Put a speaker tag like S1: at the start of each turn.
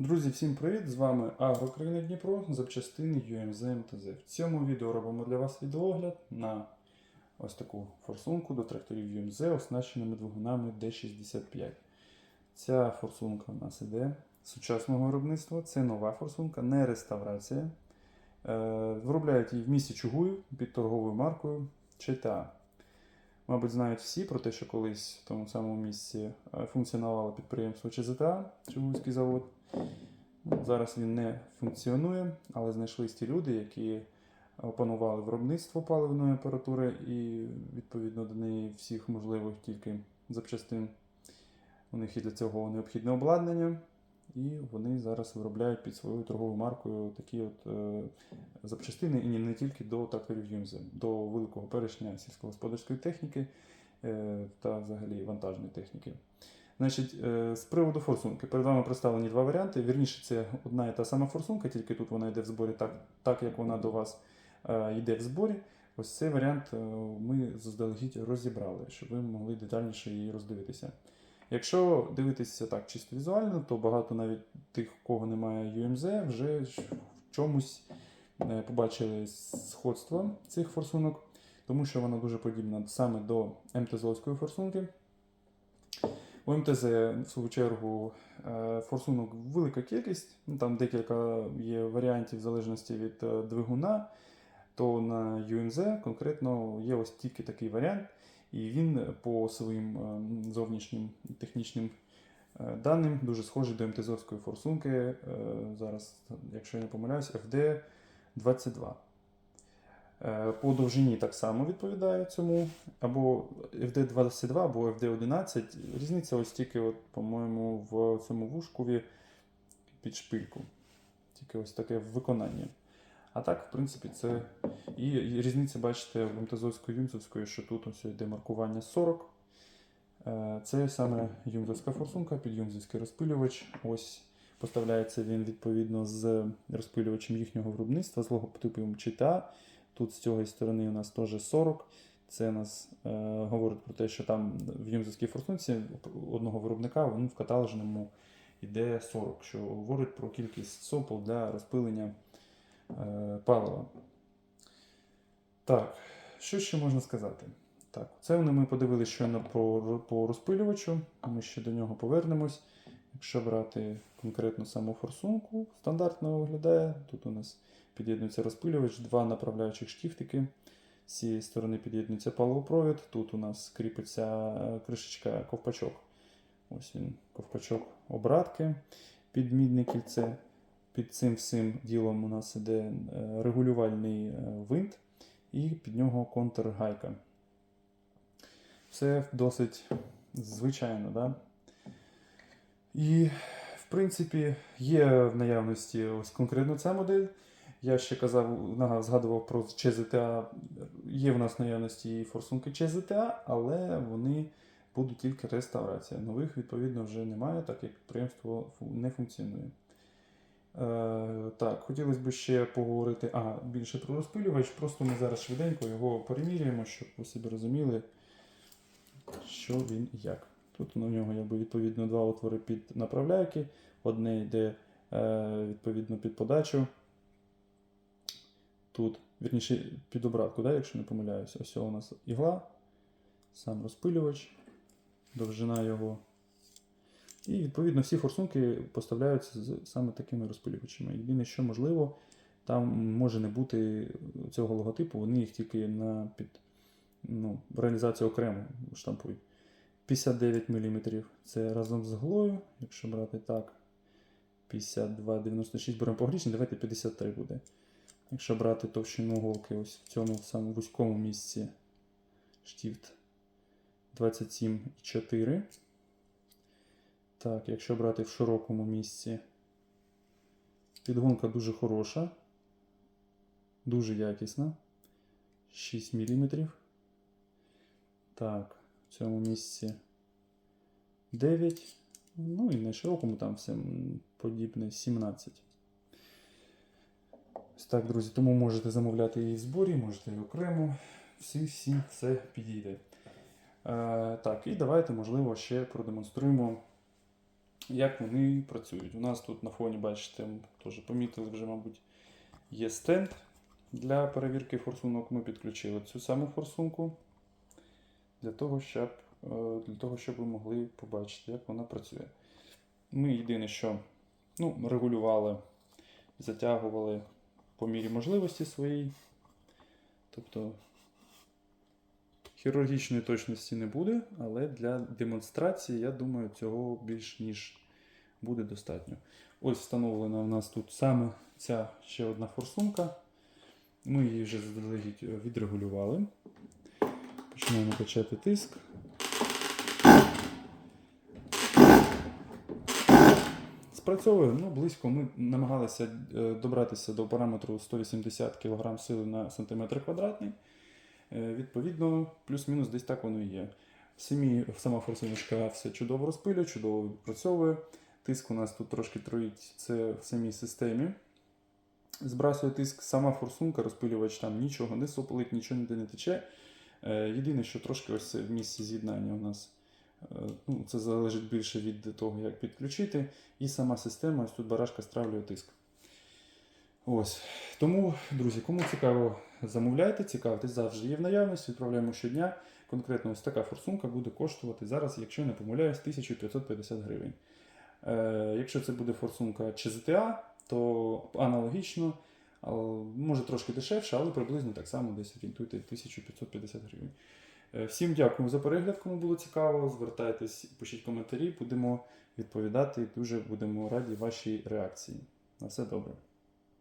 S1: Друзі, всім привіт! З вами Агрокраїна Дніпро, запчастини UMZ МТЗ. В цьому відео робимо для вас відеогляд на ось таку форсунку до тракторів UMZ, оснащеними двигунами D65. Ця форсунка у нас іде сучасного виробництва. Це нова форсунка, не реставрація. Е, Виробляють її в місті Чугуїв під торговою маркою ЧТА. Мабуть, знають всі про те, що колись в тому самому місці е, функціонувало підприємство ЧЗТА, Чугуївський завод. Зараз він не функціонує, але знайшлись ті люди, які опанували виробництво паливної апаратури і відповідно до неї всіх можливих тільки запчастин. У них є для цього необхідне обладнання, і вони зараз виробляють під своєю торговою маркою такі от е, запчастини і не, тільки до тракторів ЮМЗ, до великого перечня сільськогосподарської техніки е, та взагалі вантажної техніки. Значить, е, з приводу форсунки. Перед вами представлені два варіанти. Вірніше, це одна і та сама форсунка, тільки тут вона йде в зборі так, так як вона до вас е, йде в зборі. Ось цей варіант е, ми заздалегідь розібрали, щоб ви могли детальніше її роздивитися. Якщо дивитися так чисто візуально, то багато навіть тих, у кого немає UMZ, вже в чомусь побачили сходство цих форсунок, тому що вона дуже подібна саме до МТЗовської форсунки. У МТЗ, в свою чергу, е, форсунок велика кількість, ну, там декілька є варіантів в залежності від е, двигуна, то на UMZ конкретно є ось тільки такий варіант, і він по своїм е, зовнішнім технічним даним дуже схожий до МТЗовської форсунки. Зараз, якщо я не помиляюсь, FD22. Е, По довжині так само відповідає цьому. Або FD22, або FD11. Різниця ось тільки, от, по-моєму, в цьому вушкові під шпильку. Тільки ось таке в виконанні. А так, в принципі, це. І і різниця, бачите, в МТЗовської Юмзовської, що тут ось йде маркування 40. Е, Це саме юмзовська форсунка під юмзовський розпилювач. Ось поставляється він відповідно з розпилювачем їхнього виробництва, з логотипом ЧТА. Тут з цієї сторони у нас теж 40. Це нас е, говорить про те, що там в юмзовській форсунці одного виробника він в каталожному йде 40, що говорить про кількість сопел для розпилення е, палива. Так, що ще можна сказати? Так, це ми подивилися щойно по, по розпилювачу, ми ще до нього повернемось. Якщо брати конкретно саму форсунку, стандартно виглядає. Тут у нас під'єднується розпилювач, два направляючих штифтики. З цієї сторони під'єднується паливопровід. Тут у нас кріпиться е, кришечка ковпачок. Ось він, ковпачок обратки під мідне кільце. Під цим всім ділом у нас іде е, регулювальний е, винт і під нього контргайка. Все досить звичайно. Да? І, в принципі, є в наявності ось конкретно ця модель. Я ще казав, згадував про ЧЗТА. Є в нас наявності і форсунки ЧЗТА, але вони будуть тільки реставрація. Нових, відповідно, вже немає, так як підприємство не функціонує. Е, так, хотілося б ще поговорити ага, більше про розпилювач. Просто ми зараз швиденько його переміряємо, щоб ви собі розуміли, що він як. Тут на нього якби, відповідно два отвори під направляйки. Одне йде е, відповідно під подачу. Тут, вірніше, під обратку, да, якщо не помиляюся. Ось у нас ігла, сам розпилювач, довжина його. І відповідно всі форсунки поставляються з саме такими розпилювачами. Єдине, що можливо, там може не бути цього логотипу, вони їх тільки на під ну, реалізацію окремо штампують. 59 мм це разом з глою, якщо брати так. 52,96 беремо погрішні, давайте 53 буде. Якщо брати товщину голки ось в цьому самому вузькому місці штіфт 27,4. Так, якщо брати в широкому місці, підгонка дуже хороша, дуже якісна. 6 мм. Так, в цьому місці 9. Ну і на широкому там все подібне 17. Ось так, друзі, тому можете замовляти її в зборі, можете і окремо. Всі, всі все підійде. Е, так, і давайте, можливо, ще продемонструємо як вони працюють. У нас тут на фоні, бачите, теж помітили вже, мабуть, є стенд для перевірки форсунок. Ми підключили цю саму форсунку для того, щоб, е, для того, щоб ви могли побачити, як вона працює. Ми єдине, що ну, регулювали, затягували по мірі можливості своїй. Тобто хірургічної точності не буде, але для демонстрації, я думаю, цього більш ніж буде достатньо. Ось встановлена у нас тут саме ця ще одна форсунка. Ми її вже заздалегідь відрегулювали. Починаємо качати тиск. Спрацьовує ну, близько. Ми намагалися е, добратися до параметру 180 кг сили на сантиметр квадратний. Е, Відповідно, плюс-мінус десь так воно і є. Самі, сама форсуночка все чудово розпилює, чудово відпрацьовує. Тиск у нас тут трошки троїть, це в самій системі. Збрасує тиск, сама форсунка, розпилювач там нічого не сопилить, нічого ніде не тече. Е, Єдине, що трошки ось в місці з'єднання у нас. е, Ну, це залежить більше від того, як підключити. І сама система, ось тут барашка стравлює тиск. Ось. Тому, друзі, кому цікаво, замовляйте, цікавитесь завжди є в наявності, відправляємо щодня. Конкретно ось така форсунка буде коштувати зараз, якщо не помиляюсь, 1550 гривень. Е, якщо це буде форсунка ЧЗТА, то аналогічно, ал- може трошки дешевше, але приблизно так само десь орієнтуйте 1550 гривень. Е, Всім дякую за перегляд, кому було цікаво. Звертайтесь, пишіть коментарі, будемо відповідати. Дуже будемо раді вашій реакції. На все добре.